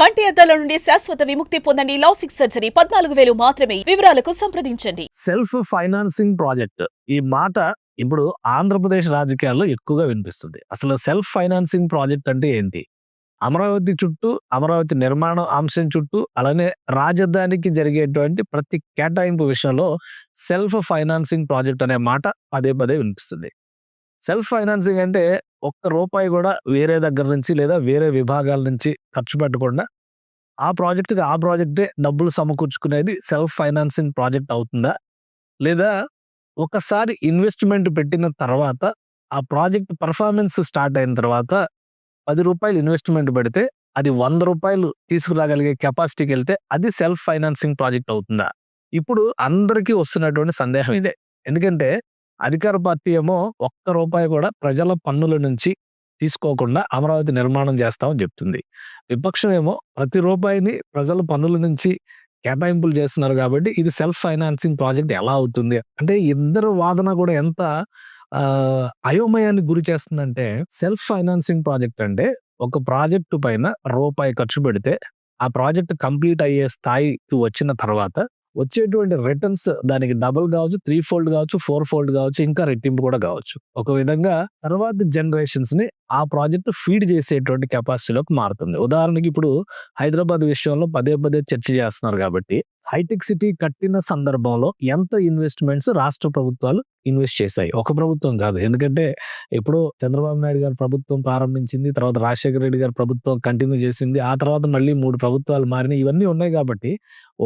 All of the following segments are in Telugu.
కంటి అద్దాల నుండి శాశ్వత విముక్తి పొందండి లాసిక్ సర్జరీ. పద్నాలుగు వేలు మాత్రమే. వివరాలకు సంప్రదించండి. Self financing project. ఈ మాట ఇప్పుడు ఆంధ్రప్రదేశ్ రాజకీయాల్లో ఎక్కువగా వినిపిస్తుంది. అసలు సెల్ఫ్ ఫైనాన్సింగ్ ప్రాజెక్ట్ అంటే ఏంటి? అమరావతి చుట్టూ అమరావతి నిర్మాణం అంశం చుట్టూ అలానే రాజధానికి జరిగేటువంటి ప్రతి కేటాయింపు విషయంలో సెల్ఫ్ ఫైనాన్సింగ్ ప్రాజెక్ట్ అనే మాట పదే పదే వినిపిస్తుంది. సెల్ఫ్ ఫైనాన్సింగ్ అంటే ఒక్క రూపాయి కూడా వేరే దగ్గర నుంచి లేదా వేరే విభాగాల నుంచి ఖర్చు పెట్టకుండా ఆ ప్రాజెక్ట్కి ఆ ప్రాజెక్టే డబ్బులు సమకూర్చుకునేది సెల్ఫ్ ఫైనాన్సింగ్ ప్రాజెక్ట్ అవుతుందా? లేదా ఒకసారి ఇన్వెస్ట్మెంట్ పెట్టిన తర్వాత ఆ ప్రాజెక్ట్ పర్ఫార్మెన్స్ స్టార్ట్ అయిన తర్వాత పది రూపాయలు ఇన్వెస్ట్మెంట్ పెడితే అది వంద రూపాయలు తీసుకురాగలిగే కెపాసిటీకి వెళ్తే అది సెల్ఫ్ ఫైనాన్సింగ్ ప్రాజెక్ట్ అవుతుందా? ఇప్పుడు అందరికీ వస్తున్నటువంటి సందేహం ఇదే. ఎందుకంటే అధికార పార్టీ ఏమో ఒక్క రూపాయి కూడా ప్రజల పన్నుల నుంచి తీసుకోకుండా అమరావతి నిర్మాణం చేస్తామని చెప్తుంది. విపక్షం ఏమో ప్రతి రూపాయిని ప్రజల పన్నుల నుంచి కేటాయింపులు చేస్తున్నారు కాబట్టి ఇది సెల్ఫ్ ఫైనాన్సింగ్ ప్రాజెక్ట్ ఎలా అవుతుంది? అంటే ఇద్దరు వాదన కూడా ఎంత అయోమయానికి గురి చేస్తుందంటే సెల్ఫ్ ఫైనాన్సింగ్ ప్రాజెక్ట్ అంటే ఒక ప్రాజెక్టు పైన రూపాయి ఖర్చు పెడితే ఆ ప్రాజెక్ట్ కంప్లీట్ అయ్యే స్థాయికి వచ్చిన తర్వాత వచ్చేటువంటి రిటర్న్స్ దానికి డబుల్ కావచ్చు త్రీ ఫోల్డ్ కావచ్చు ఫోర్ ఫోల్డ్ కావచ్చు ఇంకా రెట్టింపు కూడా కావచ్చు. ఒక విధంగా తర్వాత జనరేషన్స్ని ఆ ప్రాజెక్ట్ ఫీడ్ చేసేటువంటి కెపాసిటీలోకి మారుతుంది. ఉదాహరణకి ఇప్పుడు హైదరాబాద్ విషయంలో పదే పదే చర్చ చేస్తున్నారు కాబట్టి హైటెక్ సిటీ కట్టిన సందర్భంలో ఎంత ఇన్వెస్ట్మెంట్స్ రాష్ట్ర ప్రభుత్వాలు ఇన్వెస్ట్ చేశాయి? ఒక ప్రభుత్వం కాదు. ఎందుకంటే ఇప్పుడు చంద్రబాబు నాయుడు గారు ప్రభుత్వం ప్రారంభించింది తర్వాత రాజశేఖర రెడ్డి గారు ప్రభుత్వం కంటిన్యూ చేసింది ఆ తర్వాత మళ్ళీ మూడు ప్రభుత్వాలు మారినాయి. ఇవన్నీ ఉన్నాయి కాబట్టి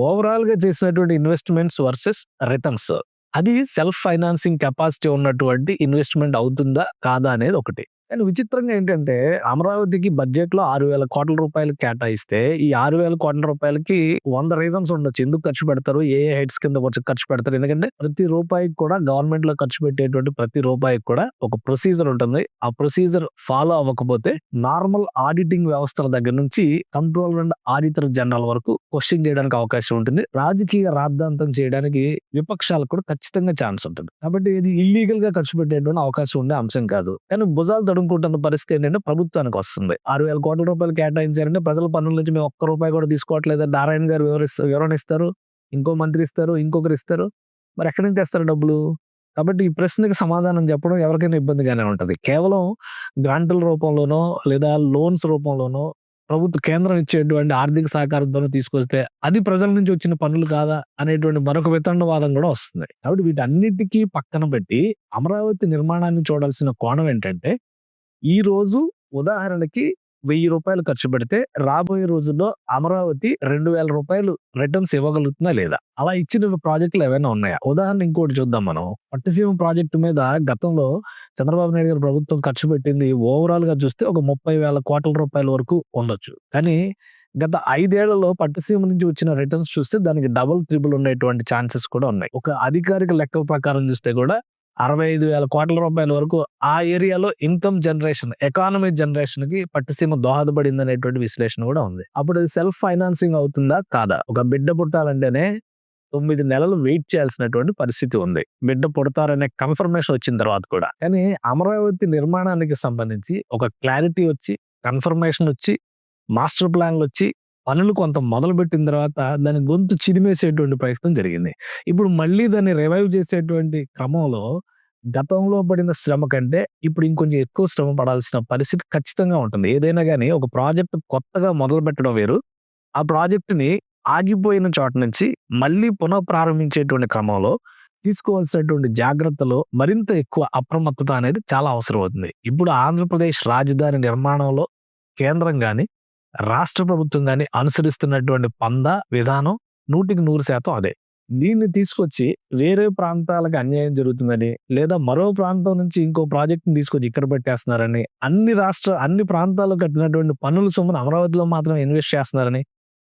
ఓవరాల్గా చేసినటువంటి ఇన్వెస్ట్మెంట్స్ వర్సెస్ రిటర్న్స్. అది సెల్ఫ్ ఫైనాన్సింగ్ కెపాసిటీ ఉన్నటువంటి ఇన్వెస్ట్మెంట్ అవుతుందా కాదా అనేది ఒకటి. అండ్ విచిత్రంగా ఏంటంటే అమరావతికి బడ్జెట్లో ఆరు వేల కోట్ల రూపాయలు కేటాయిస్తే ఈ ఆరు వేల కోట్ల రూపాయలకి వంద రీజన్స్ ఉండొచ్చు. ఎందుకు ఖర్చు పెడతారు? ఏ ఏ హెడ్స్ కింద వచ్చి ఖర్చు పెడతారు? ఎందుకంటే ప్రతి రూపాయికి కూడా గవర్నమెంట్లో ఖర్చు పెట్టేటువంటి ప్రతి రూపాయికి కూడా ఒక ప్రొసీజర్ ఉంటుంది. ఆ ప్రొసీజర్ ఫాలో అవ్వకపోతే నార్మల్ ఆడిటింగ్ వ్యవస్థల దగ్గర నుంచి కంట్రోల్ అండ్ ఆడిటర్ జనరల్ వరకు క్వశ్చన్ చేయడానికి అవకాశం ఉంటుంది. రాజకీయ రాద్ధాంతం చేయడానికి విపక్షాలకు కూడా ఖచ్చితంగా ఛాన్స్ ఉంటుంది. కాబట్టి ఇది ఇల్లీగల్గా ఖర్చు పెట్టేటువంటి అవకాశం ఉండే అంశం కాదు. కానీ భుజాలు తడుముకుంటున్న పరిస్థితి ఏంటంటే ప్రభుత్వానికి వస్తుంది. ఆరు వేల కోట్ల రూపాయలు కేటాయించారంటే ప్రజల పన్నుల నుంచి మేము ఒక్క రూపాయి కూడా తీసుకోవట్లేదు నారాయణ గారు వివరిస్తారు వివరణ ఇస్తారు ఇంకో మంత్రి ఇస్తారు ఇంకొకరు ఇస్తారు. మరి ఎక్కడి నుంచి తెస్తారు డబ్బులు? కాబట్టి ఈ ప్రశ్నకి సమాధానం చెప్పడం ఎవరికైనా ఇబ్బందిగానే ఉంటుంది. కేవలం గ్రాంట్ల రూపంలోనో లేదా లోన్స్ రూపంలోనో ప్రభుత్వ కేంద్రం ఇచ్చేటువంటి ఆర్థిక సహకారంతో తీసుకొస్తే అది ప్రజల నుంచి వచ్చిన పనులు కాదా అనేటువంటి మరొక వితండవాదం కూడా వస్తుంది. కాబట్టి వీటన్నిటికీ పక్కన పెట్టి అమరావతి నిర్మాణాన్ని చూడాల్సిన కోణం ఏంటంటే ఈ రోజు ఉదాహరణకి వెయ్యి రూపాయలు ఖర్చు పెడితే రాబోయే రోజుల్లో అమరావతి రెండు వేల రూపాయలు రిటర్న్స్ ఇవ్వగలుగుతుందా లేదా? అలా ఇచ్చిన ప్రాజెక్టులు ఏవైనా ఉన్నాయా? ఉదాహరణ ఇంకోటి చూద్దాం మనం. పట్టిసీమ ప్రాజెక్టు మీద గతంలో చంద్రబాబు నాయుడు గారు ప్రభుత్వం ఖర్చు పెట్టింది ఓవరాల్గా చూస్తే ఒక ముప్పై వేల కోట్ల రూపాయల వరకు ఉండొచ్చు. కానీ గత ఐదేళ్ళలో పట్టిసీమ నుంచి వచ్చిన రిటర్న్స్ చూస్తే దానికి డబుల్ త్రిబుల్ ఉండేటువంటి ఛాన్సెస్ కూడా ఉన్నాయి. ఒక అధికారిక లెక్క ప్రకారం చూస్తే కూడా అరవై ఐదు వేల కోట్ల రూపాయల వరకు ఆ ఏరియాలో ఇన్కమ్ జనరేషన్ ఎకానమీ జనరేషన్కి పట్టిసీమ దోహదపడింది అనేటువంటి విశ్లేషణ కూడా ఉంది. అప్పుడు అది సెల్ఫ్ ఫైనాన్సింగ్ అవుతుందా? కాదా? ఒక బిడ్డ పుట్టాలంటేనే తొమ్మిది నెలలు వెయిట్ చేయాల్సినటువంటి పరిస్థితి ఉంది. బిడ్డ పుడతారనే కన్ఫర్మేషన్ వచ్చిన తర్వాత కూడా. కానీ అమరావతి నిర్మాణానికి సంబంధించి ఒక క్లారిటీ వచ్చి కన్ఫర్మేషన్ వచ్చి మాస్టర్ ప్లాన్లు వచ్చి పనులు కొంత మొదలు పెట్టిన తర్వాత దాని గొంతు చిదిమేసేటువంటి ప్రయత్నం జరిగింది. ఇప్పుడు మళ్ళీ దాన్ని రివైవ్ చేసేటువంటి క్రమంలో గతంలో పడిన శ్రమ కంటే ఇప్పుడు ఇంకొంచెం ఎక్కువ శ్రమ పడాల్సిన పరిస్థితి ఖచ్చితంగా ఉంటుంది. ఏదైనా కానీ ఒక ప్రాజెక్ట్ కొత్తగా మొదలు పెట్టడం వేరు. ఆ ప్రాజెక్టుని ఆగిపోయిన చోట నుంచి మళ్ళీ పునః ప్రారంభించేటువంటి క్రమంలో తీసుకోవాల్సినటువంటి జాగ్రత్తలు మరింత ఎక్కువ అప్రమత్తత అనేది చాలా అవసరం అవుతుంది ఇప్పుడు ఆంధ్రప్రదేశ్ రాజధాని నిర్మాణంలో కేంద్రం కానీ రాష్ట్ర ప్రభుత్వం కానీ అనుసరిస్తున్నటువంటి పంద విధానం నూటికి నూరు శాతం అదే. దీన్ని తీసుకొచ్చి వేరే ప్రాంతాలకు అన్యాయం జరుగుతుందని లేదా మరో ప్రాంతం నుంచి ఇంకో ప్రాజెక్ట్ని తీసుకొచ్చి ఇక్కడ పెట్టేస్తున్నారని అన్ని రాష్ట్ర అన్ని ప్రాంతాల్లో కట్టినటువంటి పన్నుల సొమ్మును అమరావతిలో మాత్రమే ఇన్వెస్ట్ చేస్తున్నారని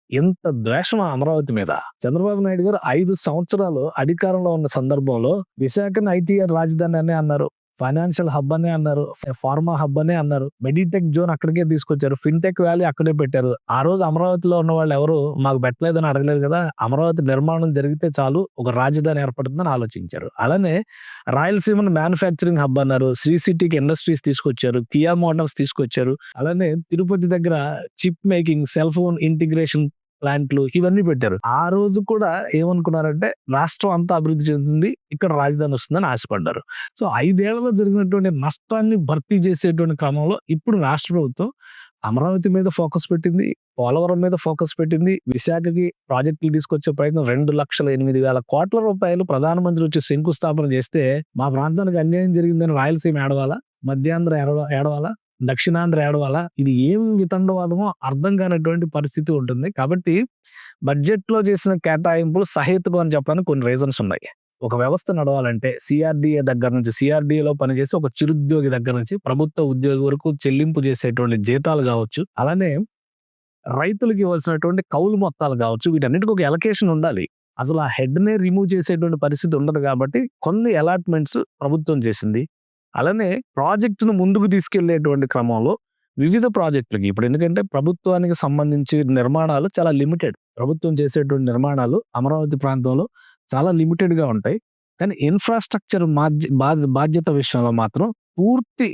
ఎంత ద్వేషం అమరావతి మీద? చంద్రబాబు నాయుడు గారు ఐదు సంవత్సరాలు అధికారంలో ఉన్న సందర్భంలో విశాఖను ఐటీఆర్ రాజధాని అని అన్నారు. ఫైనాన్షియల్ హబ్ అనే అన్నారు ఫార్మా హబ్ అనే అన్నారు. మెడిటెక్ జోన్ అక్కడికే తీసుకొచ్చారు. ఫిన్టెక్ వ్యాలీ అక్కడే పెట్టారు. ఆ రోజు అమరావతిలో ఉన్న వాళ్ళు ఎవరు మాకు పెట్టలేదని అడగలేదు కదా అమరావతి నిర్మాణం జరిగితే చాలు ఒక రాజధాని ఏర్పడుతుందని ఆలోచించారు. అలానే రాయలసీమను మ్యానుఫ్యాక్చరింగ్ హబ్ అన్నారు. శ్రీ సిటీకి ఇండస్ట్రీస్ తీసుకొచ్చారు కియా మోటార్స్ తీసుకొచ్చారు. అలానే తిరుపతి దగ్గర chip making cell phone integration ప్లాంట్లు ఇవన్నీ పెట్టారు. ఆ రోజు కూడా ఏమనుకున్నారంటే రాష్ట్రం అంతా అభివృద్ధి చెందుతుంది ఇక్కడ రాజధాని వస్తుందని ఆశపడ్డారు. సో ఐదేళ్ళలో జరిగినటువంటి నష్టాన్ని భర్తీ చేసేటువంటి క్రమంలో ఇప్పుడు రాష్ట్ర ప్రభుత్వం అమరావతి మీద ఫోకస్ పెట్టింది పోలవరం మీద ఫోకస్ పెట్టింది విశాఖకి ప్రాజెక్టులు తీసుకొచ్చే ప్రయత్నం రెండు లక్షల ఎనిమిది వేల కోట్ల రూపాయలు ప్రధానమంత్రి వచ్చి శంకుస్థాపన చేస్తే మా ప్రాంతానికి అన్యాయం జరిగిందని రాయలసీమ ఏడవాలా? మధ్యాంధ్ర ఏడవాలా? దక్షిణాంధ్ర ఏడవాలా. ఇది ఏం వితండవాదమో అర్థం కానటువంటి పరిస్థితి ఉంటుంది. కాబట్టి బడ్జెట్లో చేసిన కేటాయింపులు సహేతుకు అని చెప్పడానికి కొన్ని రీజన్స్ ఉన్నాయి. ఒక వ్యవస్థ నడవాలంటే సిఆర్డిఏ దగ్గర నుంచి సిఆర్డిఏలో పనిచేసి ఒక చిరుద్యోగి దగ్గర నుంచి ప్రభుత్వ ఉద్యోగి వరకు చెల్లింపు చేసేటువంటి జీతాలు కావచ్చు. అలానే రైతులకు ఇవ్వాల్సినటువంటి కౌలు మొత్తాలు కావచ్చు. వీటన్నిటికీ ఒక ఎలకేషన్ ఉండాలి. అసలు ఆ హెడ్నే రిమూవ్ చేసేటువంటి పరిస్థితి ఉండదు కాబట్టి కొన్ని అలాట్మెంట్స్ ప్రభుత్వం చేసింది. అలానే ప్రాజెక్టును ముందుకు తీసుకెళ్ళేటువంటి క్రమంలో వివిధ ప్రాజెక్టులకి ఇప్పుడు ఎందుకంటే ప్రభుత్వానికి సంబంధించి నిర్మాణాలు చాలా లిమిటెడ్. ప్రభుత్వం చేసేటువంటి నిర్మాణాలు అమరావతి ప్రాంతంలో చాలా లిమిటెడ్గా ఉంటాయి. కానీ ఇన్ఫ్రాస్ట్రక్చర్ బాధ్యత విషయంలో మాత్రం పూర్తి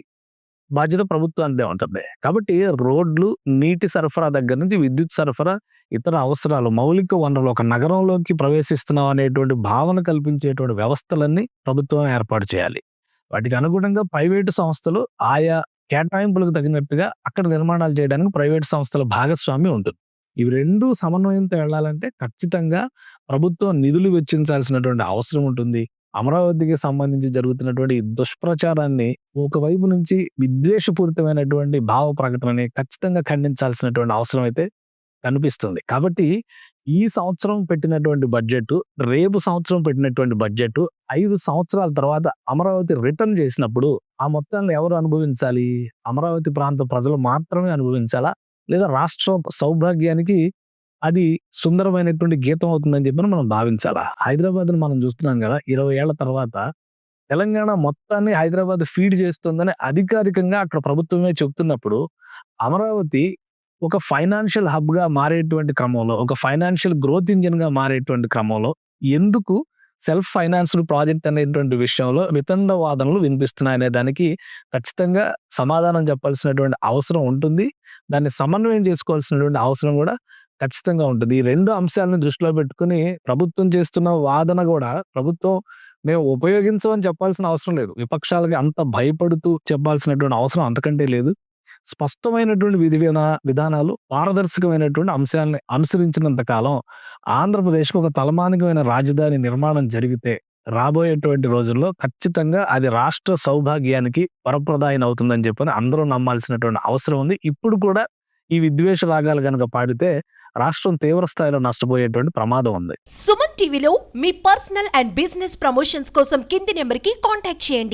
బాధ్యత ప్రభుత్వానిదే ఉంటుంది. కాబట్టి రోడ్లు నీటి సరఫరా దగ్గర నుంచి విద్యుత్ సరఫరా ఇతర అవసరాలు మౌలిక వనరులు ఒక నగరంలోకి ప్రవేశిస్తున్నాం అనేటువంటి భావన కల్పించేటువంటి వ్యవస్థలన్నీ ప్రభుత్వం ఏర్పాటు చేయాలి. వాటికి అనుగుణంగా ప్రైవేటు సంస్థలు ఆయా కేటాయింపులకు తగినట్టుగా అక్కడ నిర్మాణాలు చేయడానికి ప్రైవేట్ సంస్థల భాగస్వామ్యం ఉంటుంది. ఇవి రెండు సమన్వయంతో వెళ్ళాలంటే ఖచ్చితంగా ప్రభుత్వం నిధులు వెచ్చించాల్సినటువంటి అవసరం ఉంటుంది. అమరావతికి సంబంధించి జరుగుతున్నటువంటి దుష్ప్రచారాన్ని ఒకవైపు నుంచి విద్వేషపూరితమైనటువంటి భావ ప్రకటనని ఖచ్చితంగా ఖండించాల్సినటువంటి అవసరం అయితే కనిపిస్తుంది. కాబట్టి ఈ సంవత్సరం పెట్టినటువంటి బడ్జెట్ రేపు సంవత్సరం పెట్టినటువంటి బడ్జెట్ ఐదు సంవత్సరాల తర్వాత అమరావతి రిటర్న్ చేసినప్పుడు ఆ మొత్తాన్ని ఎవరు అనుభవించాలి? అమరావతి ప్రాంత ప్రజలు మాత్రమే అనుభవించాలా? లేదా రాష్ట్ర సౌభాగ్యానికి అది సుందరమైనటువంటి గీతం అవుతుందని చెప్పి మనం భావించాలా? హైదరాబాద్ మనం చూస్తున్నాం కదా ఇరవై ఏళ్ళ తర్వాత తెలంగాణ మొత్తాన్ని హైదరాబాద్ ఫీడ్ చేస్తుందని అధికారికంగా అక్కడ ప్రభుత్వమే చెప్తున్నప్పుడు అమరావతి ఒక ఫైనాన్షియల్ హబ్గా మారేటువంటి క్రమంలో ఒక ఫైనాన్షియల్ గ్రోత్ ఇంజిన్గా మారేటువంటి క్రమంలో ఎందుకు సెల్ఫ్ ఫైనాన్స్డ్ ప్రాజెక్ట్ అనేటువంటి విషయంలో వితండ వాదనలు వినిపిస్తున్నాయి అనే దానికి ఖచ్చితంగా సమాధానం చెప్పాల్సినటువంటి అవసరం ఉంటుంది. దాన్ని సమన్వయం చేసుకోవాల్సినటువంటి అవసరం కూడా ఖచ్చితంగా ఉంటుంది. ఈ రెండు అంశాలను దృష్టిలో పెట్టుకుని ప్రభుత్వం చేస్తున్న వాదన కూడా ప్రభుత్వం మేము ఉపయోగించమని చెప్పాల్సిన అవసరం లేదు. విపక్షాలకి అంత భయపడుతూ చెప్పాల్సినటువంటి అవసరం అంతకంటే లేదు. స్పష్టమైనటువంటి విధి విధానాలు పారదర్శకమైనటువంటి అంశాలని అనుసరించినంత కాలం ఆంధ్రప్రదేశ్కు ఒక తలమానికమైన రాజధాని నిర్మాణం జరిగితే రాబోయేటువంటి రోజుల్లో ఖచ్చితంగా అది రాష్ట్ర సౌభాగ్యానికి వరప్రదాయం అవుతుందని చెప్పని అందరూ నమ్మాల్సినటువంటి అవసరం ఉంది. ఇప్పుడు కూడా ఈ విద్వేష రాగాలు కనుక పాడితే రాష్ట్రం తీవ్ర స్థాయిలో నష్టపోయేటువంటి ప్రమాదం ఉంది. సుమన్ టీవీలో మీ పర్సనల్ అండ్ బిజినెస్ ప్రమోషన్స్ కోసం కింది నెంబర్కి కాంటాక్ట్ చేయండి.